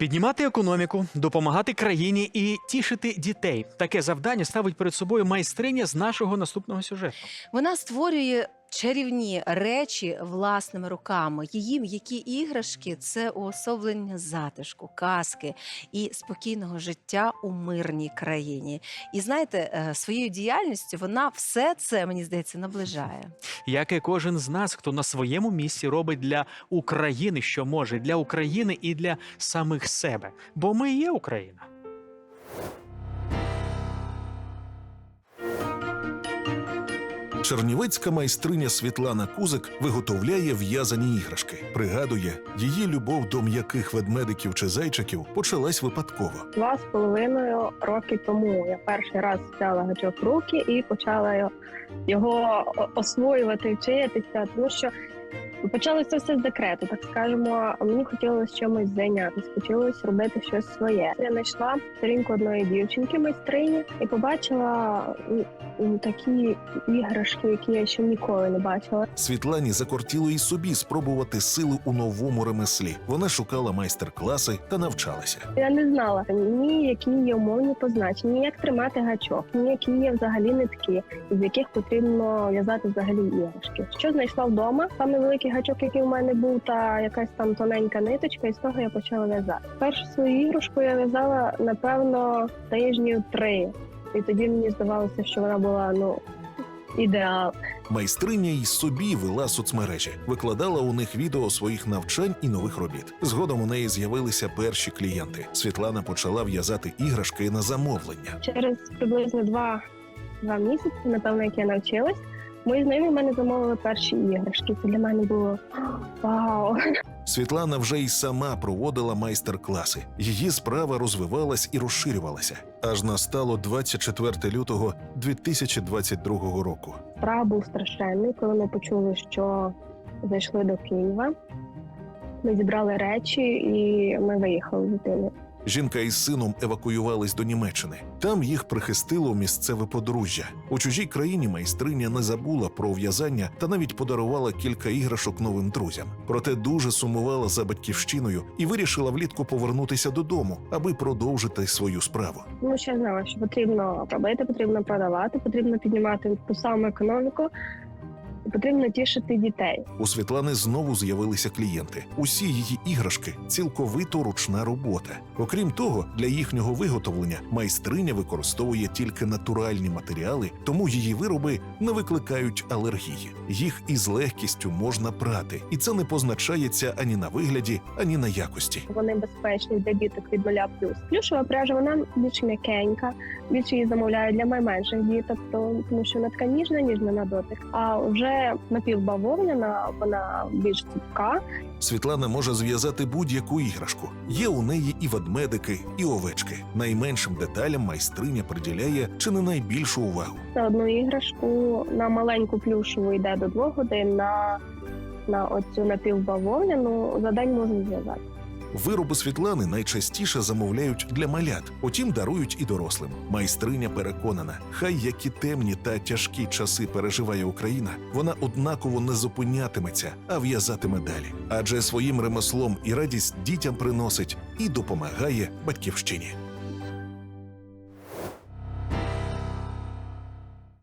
Піднімати економіку, допомагати країні і тішити дітей. Таке завдання ставить перед собою майстриня з нашого наступного сюжету. Вона створює чарівні речі власними руками. Її м'які іграшки це уособлення затишку, казки і спокійного життя у мирній країні. І знаєте, е, своєю діяльністю вона все це мені здається наближає. Як і кожен з нас, хто на своєму місці робить для України, що може, для України і для самих себе. Бо ми є Україна. Чернівецька майстриня Світлана Кузик виготовляє в'язані іграшки. Пригадує, її любов до м'яких ведмедиків чи зайчиків почалась випадково. Два з половиною роки тому я перший раз взяла гачок руки і почала його- його освоювати, вчитися, тому що почалося все з декрету, так скажемо. Мені хотілося чимось зайнятися, хотілося робити щось своє. Я знайшла сторінку одної дівчинки майстрині і побачила такі іграшки, які я ще ніколи не бачила. Світлані закортіло і собі спробувати силу у новому ремеслі. Вона шукала майстер-класи та навчалася. Я не знала ні, які є умовні позначення, ні як тримати гачок, ні які є взагалі нитки, з яких потрібно в'язати взагалі іграшки. Що знайшла вдома? Саме великий гачок, який у мене був, та якась там тоненька ниточка, і з того я почала в'язати. Першу свою іграшку я в'язала напевно тижнів три, і тоді мені здавалося, що вона була ну ідеал. Майстриня й собі вела соцмережі, викладала у них відео своїх навчань і нових робіт. Згодом у неї з'явилися перші клієнти. Світлана почала в'язати іграшки на замовлення. Через приблизно два, два місяці, напевно, як я навчилась, мої знайомі в мене замовили перші іграшки. Це для мене було вау. Світлана вже й сама проводила майстер-класи. Її справа розвивалась і розширювалася. Аж настало 24 лютого 2022 року. Страх був страшенний, коли ми почули, що зайшли до Києва. Ми зібрали речі і ми виїхали з дитиною. Жінка із сином евакуювались до Німеччини. Там їх прихистило місцеве подружжя. У чужій країні майстриня не забула про в'язання та навіть подарувала кілька іграшок новим друзям. Проте дуже сумувала за батьківщиною і вирішила влітку повернутися додому, аби продовжити свою справу. Що я знала, що потрібно робити, потрібно продавати, потрібно піднімати ту саму економіку, потрібно тішити дітей. У Світлани знову з'явилися клієнти. Усі її іграшки цілковито ручна робота. Окрім того, для їхнього виготовлення майстриня використовує тільки натуральні матеріали, тому її вироби не викликають алергії. Їх із легкістю можна прати, і це не позначається ані на вигляді, ані на якості. Вони безпечні для діток від нуля плюс. Плюшова пряжа вона більш м'якенька, більше її замовляють для найменших діток, тому що вона така ніжна, ніжна на дотик. А вже напівбавовняна, вона більш цупка. Світлана може зв'язати будь-яку іграшку. Є у неї і ведмедики, і овечки. Найменшим деталям майстриня приділяє чи не найбільшу увагу. На одну іграшку на маленьку плюшеву йде до двох годин. На, на оцю напівбавовняну за день можна зв'язати. Вироби Світлани найчастіше замовляють для малят, утім дарують і дорослим. Майстриня переконана, хай які темні та тяжкі часи переживає Україна, вона однаково не зупинятиметься, а в'язатиме далі. Адже своїм ремеслом і радість дітям приносить і допомагає батьківщині.